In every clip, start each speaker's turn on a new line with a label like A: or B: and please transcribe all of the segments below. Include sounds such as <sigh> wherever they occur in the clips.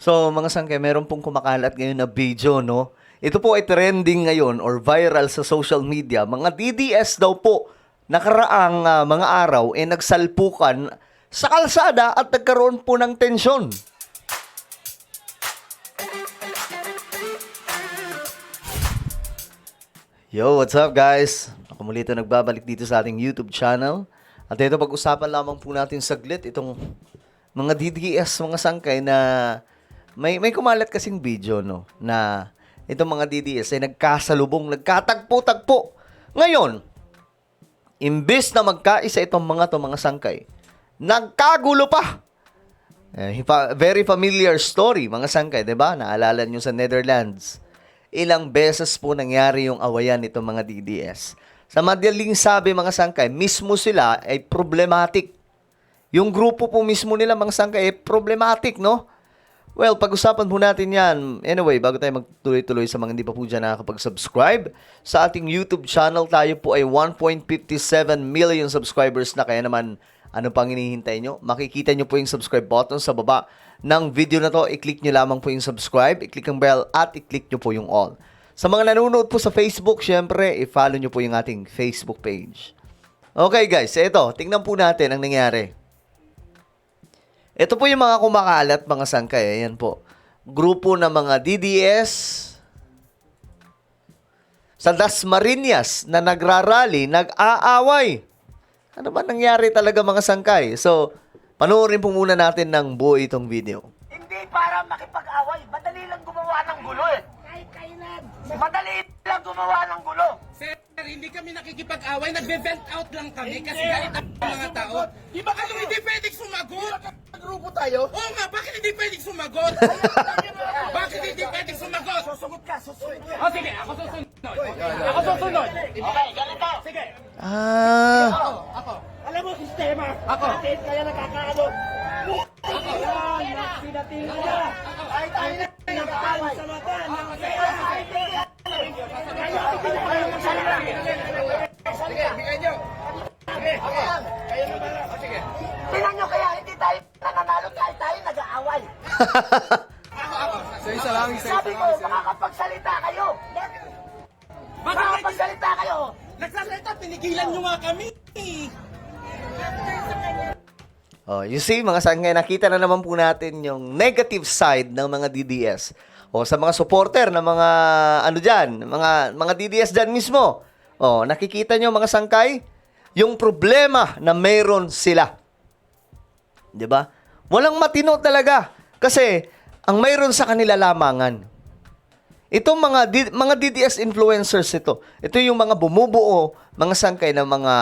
A: So, mga sangkay, meron pong kumakalat ngayon na video, no? Ito po ay trending ngayon or viral sa social media. Mga DDS daw po, nakaraang ah, mga araw, eh nagsalpukan sa kalsada at nagkaroon po ng tensyon. Yo, what's up guys? Ako muli ito nagbabalik dito sa ating YouTube channel. At ito pag-usapan lamang po natin saglit itong mga DDS, mga sangkay na may may kumalat kasing video no na itong mga DDS ay nagkasalubong, nagkatagpo-tagpo. Ngayon, imbes na magkaisa itong mga to mga sangkay, nagkagulo pa. Eh, very familiar story, mga sangkay, 'di ba? Naalala niyo sa Netherlands. Ilang beses po nangyari yung awayan nitong mga DDS. Sa madaling sabi, mga sangkay, mismo sila ay problematic. Yung grupo po mismo nila, mga sangkay, ay problematic, no? Well, pag-usapan po natin yan. Anyway, bago tayo magtuloy-tuloy sa mga hindi pa po dyan nakakapag-subscribe, sa ating YouTube channel, tayo po ay 1.57 million subscribers na. Kaya naman, ano pang hinihintay nyo? Makikita nyo po yung subscribe button sa baba ng video na to. I-click nyo lamang po yung subscribe, i-click ang bell, at i-click nyo po yung all. Sa mga nanonood po sa Facebook, syempre, i-follow nyo po yung ating Facebook page. Okay guys, eto, tingnan po natin ang nangyari. Ito po yung mga kumakalat, mga sangkay. Ayan po. Grupo ng mga DDS sa Dasmariñas na nagrarally, nag-aaway. Ano ba nangyari talaga mga sangkay? So, panoorin po muna natin ng buo itong video.
B: Hindi para makipag-away. Madali lang gumawa ng gulo eh. Kahit kailan. Madali lang gumawa ng gulo.
C: Sir, hindi kami nakikipag-away, nagbe-vent out lang kami kasi galit ang mga tao. Di ba kayo hindi?
B: Grupo tayo.
C: Oo nga, bakit hindi pwedeng sumagot? bakit hindi pwedeng sumagot?
B: Susunod ka, susunod ka.
C: O sige, ako susunod. Ako susunod.
B: Okay, ganito. Sige.
A: Ah,
C: Ako.
B: Alam mo, sistema.
C: Ako.
B: Bakit kaya nakakaano? Yan, pinating ko na. Ay, tayo na. Nag-aaway. Sa mata. Kaya, kaya, kaya magsalita.
C: Sige, bigay nyo.
B: Nag-aaway.
C: Ako, ako.
B: Sabi ko, makakapagsalita kayo. Makakapagsalita kayo.
C: nagsasalita? Pinigilan nyo nga kami.
A: Oh, you see, mga sangkay, nakita na naman po natin yung negative side ng mga DDS. O sa mga supporter ng mga ano diyan, mga mga DDS diyan mismo. Oh, nakikita nyo mga sangkay yung problema na meron sila. 'Di ba? Walang matino talaga kasi ang mayroon sa kanila lamangan. Itong mga D- mga DDS influencers ito. Ito yung mga bumubuo, mga sangkay ng mga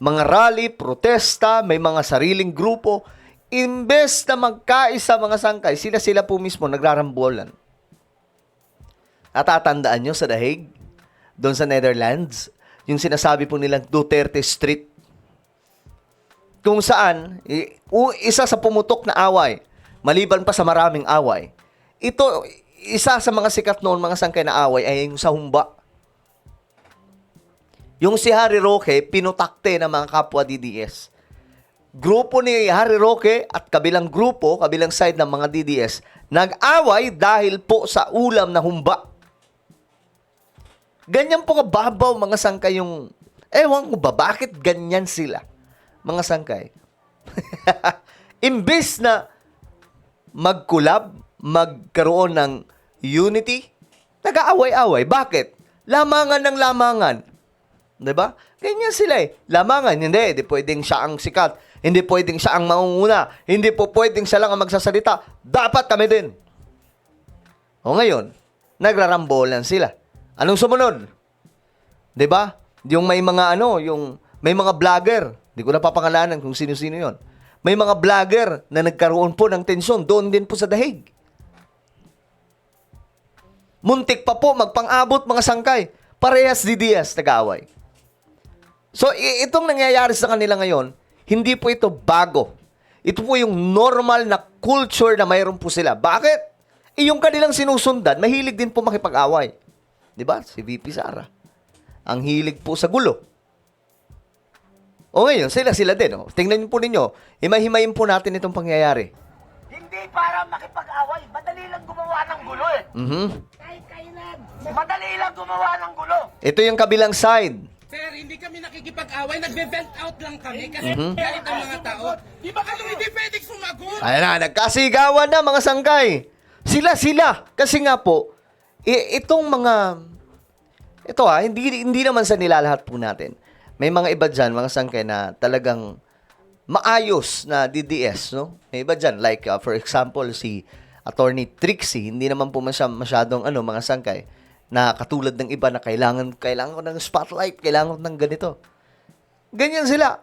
A: mga rally, protesta, may mga sariling grupo. Imbes na magkaisa mga sangkay, sila-sila po mismo nagrarambulan. Natatandaan nyo sa Dahig? Doon sa Netherlands? Yung sinasabi po nilang Duterte Street? Kung saan, isa sa pumutok na away, maliban pa sa maraming away, ito, isa sa mga sikat noon, mga sangkay na away, ay yung sa Humba. Yung si Harry Roque, pinutakte ng mga kapwa DDS. Grupo ni Harry Roque at kabilang grupo, kabilang side ng mga DDS, nag-away dahil po sa ulam na humba. Ganyan po kababaw mga sangkay yung... Ewan ko ba, bakit ganyan sila? Mga sangkay. <laughs> Imbis na mag-collab, magkaroon ng unity, nag-aaway-away. Bakit? Lamangan ng lamangan. 'Di ba? Ganyan sila eh. Lamangan, hindi. Hindi pwedeng siya ang sikat. Hindi pwedeng siya ang mangunguna. Hindi po pwedeng siya lang ang magsasalita. Dapat kami din. O ngayon, nagrarambolan sila. Anong sumunod? 'Di ba? Yung may mga ano, yung may mga vlogger. Hindi ko na papangalanan kung sino-sino 'yon. May mga vlogger na nagkaroon po ng tensyon doon din po sa dahig. Muntik pa po magpang-abot mga sangkay. Parehas DDS nag-aaway. So, itong nangyayari sa kanila ngayon, hindi po ito bago. Ito po yung normal na culture na mayroon po sila. Bakit? Eh, yung kanilang sinusundan, mahilig din po makipag-away. Di ba? Si VP Sara. Ang hilig po sa gulo. O ngayon, sila-sila din. Oh. Tingnan niyo po ninyo. Himay-himayin po natin itong pangyayari.
B: Hindi para makipag-away. Madali
A: Mhm.
B: Kahit kailan. Madali lang gumawa ng gulo.
A: Ito yung kabilang side.
C: Sir, hindi kami nakikipag-away, nagbe-vent out lang kami kasi
A: Mhm.
C: galit ang mga tao. Di ba kayo hindi pwedeng sumagot?
A: Ayan na, nagkasigawan na mga sangkay. Sila, sila. Kasi nga po, i- itong mga, ito ah, hindi, hindi naman sa nilalahat po natin. May mga iba dyan, mga sangkay na talagang maayos na DDS, no? May iba dyan, like uh, for example, si Attorney Trixie, hindi naman po masya, masyadong ano, mga sangkay, na katulad ng iba na kailangan, kailangan ko ng spotlight, kailangan ko ng ganito. Ganyan sila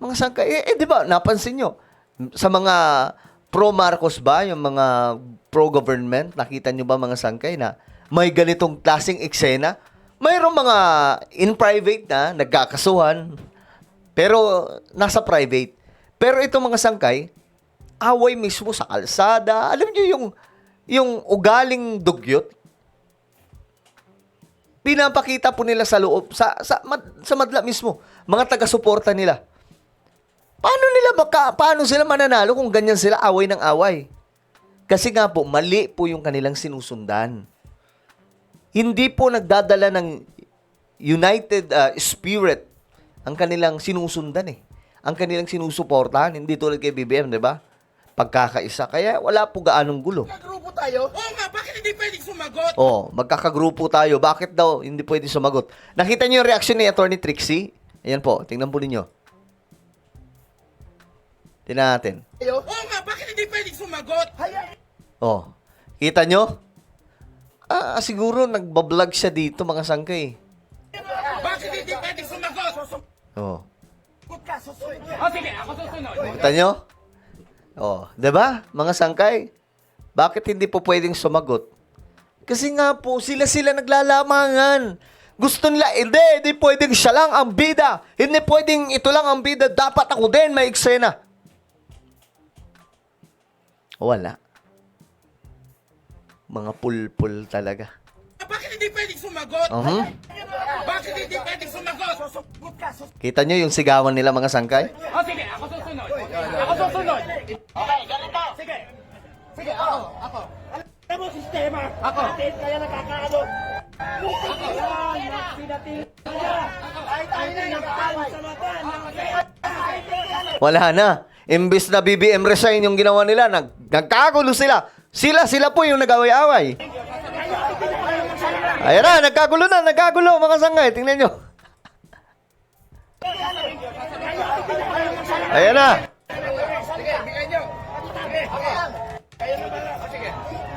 A: mga sangkay. Eh, eh, di ba, napansin nyo, sa mga pro-Marcos ba, yung mga pro-government, nakita nyo ba mga sangkay na may ganitong klaseng eksena? Mayroong mga in private na nagkakasuhan, pero nasa private. Pero itong mga sangkay, away mismo sa kalsada. Alam nyo yung, yung ugaling dugyot, pinapakita po nila sa loob, sa, sa, mad- sa madla mismo, mga taga-suporta nila. Paano nila baka, paano sila mananalo kung ganyan sila away ng away? Kasi nga po, mali po yung kanilang sinusundan. Hindi po nagdadala ng united uh, spirit ang kanilang sinusundan eh. Ang kanilang sinusuportahan, hindi tulad kay BBM, di ba? Pagkakaisa. Kaya wala po gaanong gulo.
C: Nagrupo tayo? Oo nga, bakit hindi pwedeng sumagot?
A: Oh, magkakagrupo tayo. Bakit daw hindi pwede sumagot? Nakita niyo yung reaction ni Attorney Trixie? Ayan po, tingnan po ninyo. Tingnan natin.
C: Oo nga, bakit hindi pwedeng sumagot?
A: Oh, kita nyo? Ah, siguro nagbablog siya dito mga sangkay.
C: Bakit hindi pwedeng sumagot?
A: Oh.
C: O sige, ako susunod.
A: Kita nyo? Oh, 'di ba? Mga sangkay. Bakit hindi po pwedeng sumagot? Kasi nga po, sila-sila naglalamangan. Gusto nila, hindi, hindi pwedeng siya lang ang bida. Hindi pwedeng ito lang ang bida. Dapat ako din may eksena. Wala. Mga pulpul talaga.
C: Bakit hindi pwedeng sumagot?
A: Mhm.
C: Bakit hindi pwedeng sumagot?
A: Kita nyo yung sigawan nila mga sangkay?
C: O sige, ako susunod. Ako susunod.
B: Okay, ganito. Sige. Sige, ako. Ako. Alam mo, sistema. Ako. Natin kaya nakakaano. Yan, tayo na sa mata.
A: Wala na. Imbis na BBM resign yung ginawa nila, nag nagkagulo sila. Sila, sila po yung nag-away-away. Ayan na, nagkagulo na, nagkagulo mga sangay. Tingnan nyo. Ayan na.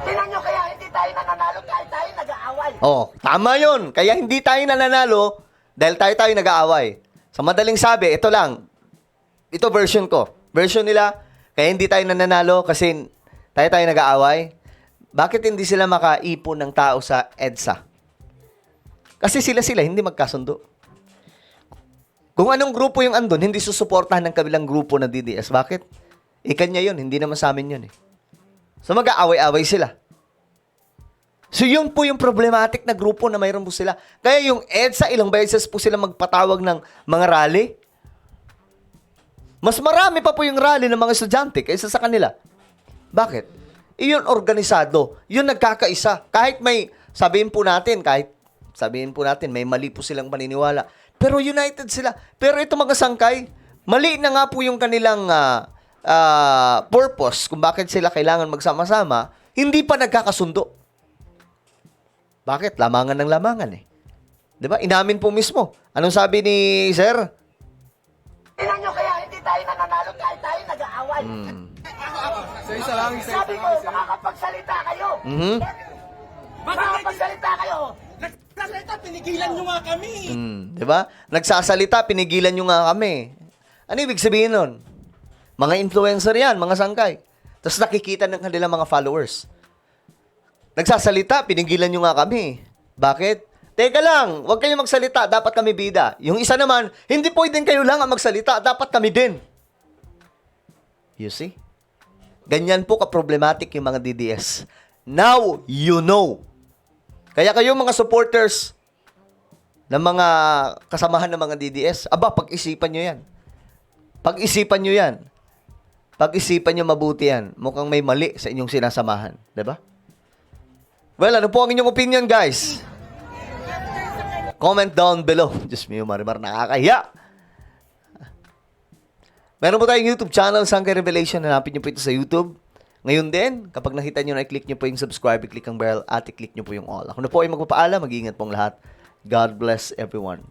B: Tingnan nyo kaya hindi tayo nananalo kahit tayo nag-aaway.
A: Oh, tama yun. Kaya hindi tayo nananalo dahil tayo tayo nag-aaway. Sa madaling sabi, ito lang. Ito version ko. Version nila, kaya hindi tayo nananalo kasi tayo tayo nag-aaway. Bakit hindi sila makaipon ng tao sa EDSA? Kasi sila-sila, hindi magkasundo. Kung anong grupo yung andun, hindi susuportahan ng kabilang grupo na DDS. Bakit? Ikanya yun, hindi naman sa amin yun eh. So mag-aaway-away sila. So yun po yung problematic na grupo na mayroon po sila. Kaya yung EDSA, ilang beses po sila magpatawag ng mga rally. Mas marami pa po yung rally ng mga estudyante kaysa sa kanila. Bakit? Iyon organisado. Yun nagkakaisa. Kahit may, sabihin po natin, kahit sabihin po natin, may mali po silang paniniwala. Pero united sila. Pero ito mga sangkay, mali na nga po yung kanilang ah, ah, purpose kung bakit sila kailangan magsama-sama, hindi pa nagkakasundo. Bakit? Lamangan ng lamangan eh. 'Di ba? Inamin po mismo. Anong sabi ni Sir?
B: Tingnan nyo kaya hindi tayo nananalo kahit tayo nag-aaway.
A: Hmm.
B: Sabi ko, makakapagsalita kayo.
A: Mhm.
B: Makakapagsalita kayo.
C: Nagsasalita, pinigilan nyo nga kami.
A: Mm, 'di ba? Nagsasalita, pinigilan nyo nga kami. Ano ibig sabihin nun? Mga influencer 'yan, mga sangkay. Tapos nakikita ng kanilang mga followers. Nagsasalita, pinigilan nyo nga kami. Bakit? Teka lang, huwag kayong magsalita, dapat kami bida. Yung isa naman, hindi pwedeng kayo lang ang magsalita, dapat kami din. You see? Ganyan po ka-problematic yung mga DDS. Now, you know. Kaya kayo mga supporters ng mga kasamahan ng mga DDS, aba, pag-isipan nyo yan. Pag-isipan nyo yan. Pag-isipan nyo mabuti yan. Mukhang may mali sa inyong sinasamahan. ba? Well, ano po ang inyong opinion, guys? Comment down below. Diyos me, Marimar, nakakahiya. Meron po tayong YouTube channel, Sangkay Revelation. Hanapin niyo po ito sa YouTube. Ngayon din, kapag nakita niyo na, i-click niyo po yung subscribe, i-click ang bell, at i-click niyo po yung all. Ako na po ay magpapaalam. Mag-iingat pong lahat. God bless everyone.